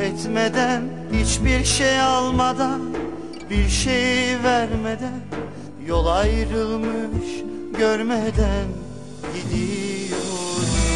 etmeden Hiçbir şey almadan Bir şey vermeden Yol ayrılmış görmeden Gidiyorum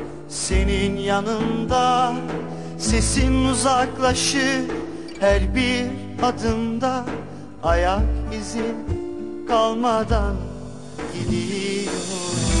senin yanında Sesin uzaklaşır her bir adımda. Ayak izin kalmadan gidiyorum